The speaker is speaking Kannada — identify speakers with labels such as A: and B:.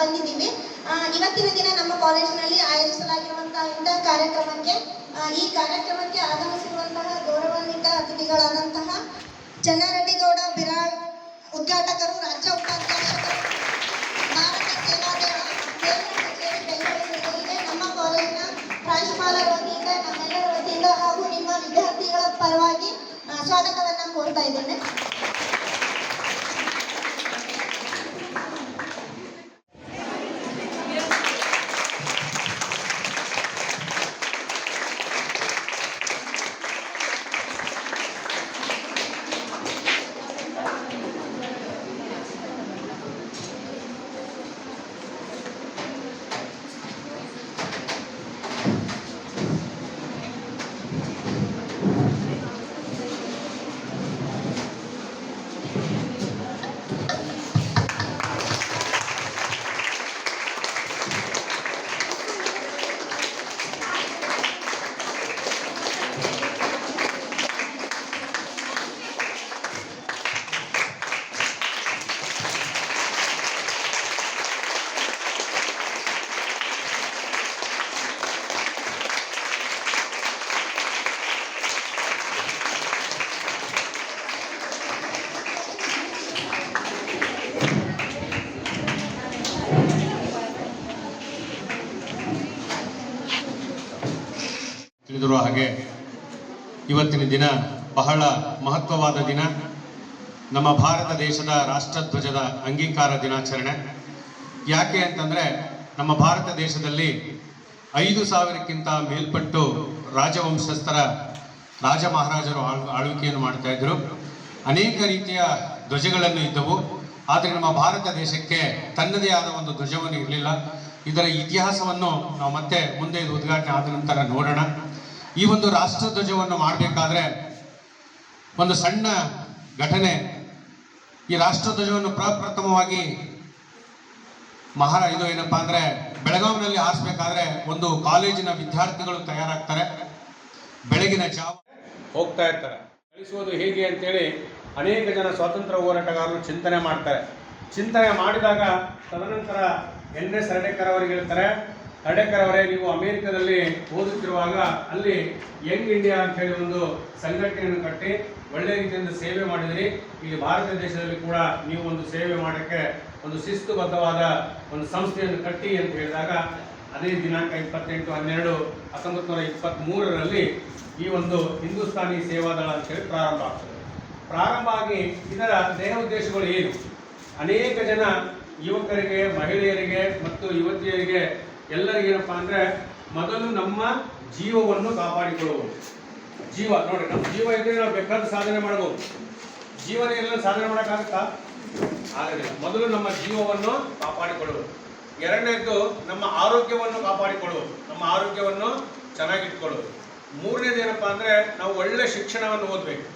A: ಬಂದಿದ್ದೀವಿ. ಇವತ್ತಿನ ದಿನ ನಮ್ಮ ಕಾಲೇಜಿನಲ್ಲಿ ಆಯೋಜಿಸಲಾಗಿರುವಂತಹ ಇಂತಹ ಕಾರ್ಯಕ್ರಮಕ್ಕೆ ಈ ಕಾರ್ಯಕ್ರಮಕ್ಕೆ ಆಗಮಿಸಿರುವಂತಹ ಗೌರವಾನ್ವಿತ ಅತಿಥಿಗಳಾದಂತಹ ಚನ್ನಾರೆಡ್ಡಿಗೌಡ ಬಿರಾಳ್ ಉದ್ಘಾಟಕರು, ರಾಜ್ಯ ಉಪಾಧ್ಯಕ್ಷರು ಭಾರತ ಬೆಂಗಳೂರಿನಲ್ಲಿದೆ ನಮ್ಮ ಕಾಲೇಜಿನ ಪ್ರಾಂಶುಪಾಲರ ವತಿಯಿಂದ, ನಮ್ಮೆಲ್ಲರ ವತಿಯಿಂದ ಹಾಗೂ ನಿಮ್ಮ ವಿದ್ಯಾರ್ಥಿಗಳ ಪರವಾಗಿ ಸ್ವಾಗತವನ್ನ ಕೋರ್ತಾ ಇದ್ದೇನೆ.
B: ತಿಳಿದಿರುವ ಹಾಗೆ ಇವತ್ತಿನ ದಿನ ಬಹಳ ಮಹತ್ವವಾದ ದಿನ. ನಮ್ಮ ಭಾರತ ದೇಶದ ರಾಷ್ಟ್ರಧ್ವಜದ ಅಂಗೀಕಾರ ದಿನಾಚರಣೆ. ಯಾಕೆ ಅಂತಂದ್ರೆ ನಮ್ಮ ಭಾರತ ದೇಶದಲ್ಲಿ ಐದು ಸಾವಿರಕ್ಕಿಂತ ಮೇಲ್ಪಟ್ಟು ರಾಜವಂಶಸ್ಥರ ರಾಜ ಮಹಾರಾಜರು ಆಳ್- ಆಳ್ವಿಕೆಯನ್ನು ಮಾಡ್ತಾ ಇದ್ರು. ಅನೇಕ ರೀತಿಯ ಧ್ವಜಗಳನ್ನು ಇದ್ದವು. ಆದರೆ ನಮ್ಮ ಭಾರತ ದೇಶಕ್ಕೆ ತನ್ನದೇ ಆದ ಒಂದು ಧ್ವಜವನ್ನು ಇರಲಿಲ್ಲ. ಇದರ ಇತಿಹಾಸವನ್ನು ನಾವು ಮತ್ತೆ ಮುಂದೆ ಇದು ಉದ್ಘಾಟನೆ ಆದ ನಂತರ ನೋಡೋಣ. ಈ ಒಂದು ರಾಷ್ಟ್ರಧ್ವಜವನ್ನು ಮಾಡಬೇಕಾದ್ರೆ ಒಂದು ಸಣ್ಣ ಘಟನೆ ಈ ರಾಷ್ಟ್ರಧ್ವಜವನ್ನು ಪ್ರಪ್ರಥಮವಾಗಿ ಮಹಾರ ಇದು ಏನಪ್ಪಾ ಅಂದ್ರೆ ಬೆಳಗಾವಿನಲ್ಲಿ ಹಾರಿಸ್ಬೇಕಾದ್ರೆ ಒಂದು ಕಾಲೇಜಿನ ವಿದ್ಯಾರ್ಥಿಗಳು ತಯಾರಾಗ್ತಾರೆ. ಬೆಳಗಿನ ಜಾವ ಹೋಗ್ತಾ ಇರ್ತಾರೆ. ಕಳಿಸುವುದು ಹೇಗೆ ಅಂತೇಳಿ ಅನೇಕ ಜನ ಸ್ವಾತಂತ್ರ್ಯ ಹೋರಾಟಗಾರರು ಚಿಂತನೆ ಮಾಡ್ತಾರೆ. ಚಿಂತನೆ ಮಾಡಿದಾಗ ತದನಂತರ ಎನ್ ಎಸ್ ಹರಡೇಕರ್ ಅವರಿಗೆ ಹೇಳ್ತಾರೆ ಹರ್ಡೇಕರ್ ಅವರೇ, ನೀವು ಅಮೆರಿಕದಲ್ಲಿ ಓದುತ್ತಿರುವಾಗ ಅಲ್ಲಿ ಯಂಗ್ ಇಂಡಿಯಾ ಅಂತ ಹೇಳಿ ಒಂದು ಸಂಘಟನೆಯನ್ನು ಕಟ್ಟಿ ಒಳ್ಳೆ ರೀತಿಯಿಂದ ಸೇವೆ ಮಾಡಿದಿರಿ. ಇಲ್ಲಿ ಭಾರತ ದೇಶದಲ್ಲಿ ಕೂಡ ನೀವು ಒಂದು ಸೇವೆ ಮಾಡೋಕ್ಕೆ ಒಂದು ಶಿಸ್ತುಬದ್ಧವಾದ ಒಂದು ಸಂಸ್ಥೆಯನ್ನು ಕಟ್ಟಿ ಅಂತ ಹೇಳಿದಾಗ ಅದೇ ದಿನಾಂಕ ಇಪ್ಪತ್ತೆಂಟು ಹನ್ನೆರಡು ಹತ್ತೊಂಬತ್ತು ನೂರ ಇಪ್ಪತ್ತ್ಮೂರರಲ್ಲಿ ಈ ಒಂದು ಹಿಂದೂಸ್ತಾನಿ ಸೇವಾದಳ ಅಂತ ಹೇಳಿ ಪ್ರಾರಂಭ ಆಗ್ತದೆ. ಪ್ರಾರಂಭ ಆಗಿ ಇದರ ದೇಹ ಉದ್ದೇಶಗಳು ಏನು? ಅನೇಕ ಜನ ಯುವಕರಿಗೆ, ಮಹಿಳೆಯರಿಗೆ ಮತ್ತು ಯುವತಿಯರಿಗೆ ಎಲ್ಲರಿಗೂ ಏನಪ್ಪಾ ಅಂದ್ರೆ ಮೊದಲು ನಮ್ಮ ಜೀವವನ್ನು ಕಾಪಾಡಿಕೊಳ್ಳುವುದು. ಜೀವ ನೋಡಿ ನಮ್ಮ ಜೀವ ಇದ್ರೆ ನಾವು ಬೇಕಾದ ಸಾಧನೆ ಮಾಡಬಹುದು ಜೀವನ ಎಲ್ಲ ಸಾಧನೆ ಮಾಡೋಕ್ಕಾಗುತ್ತಾ? ಆಗಲಿಲ್ಲ ಮೊದಲು ನಮ್ಮ ಜೀವವನ್ನು ಕಾಪಾಡಿಕೊಳ್ಳುವುದು. ಎರಡನೇದು ನಮ್ಮ ಆರೋಗ್ಯವನ್ನು ಕಾಪಾಡಿಕೊಳ್ಳುವುದು. ನಮ್ಮ ಆರೋಗ್ಯವನ್ನು ಚೆನ್ನಾಗಿಟ್ಕೊಳ್ಳುವುದು. ಮೂರನೇದು ಏನಪ್ಪಾ ಅಂದ್ರೆ ನಾವು ಒಳ್ಳೆ ಶಿಕ್ಷಣವನ್ನು ಓದಬೇಕು.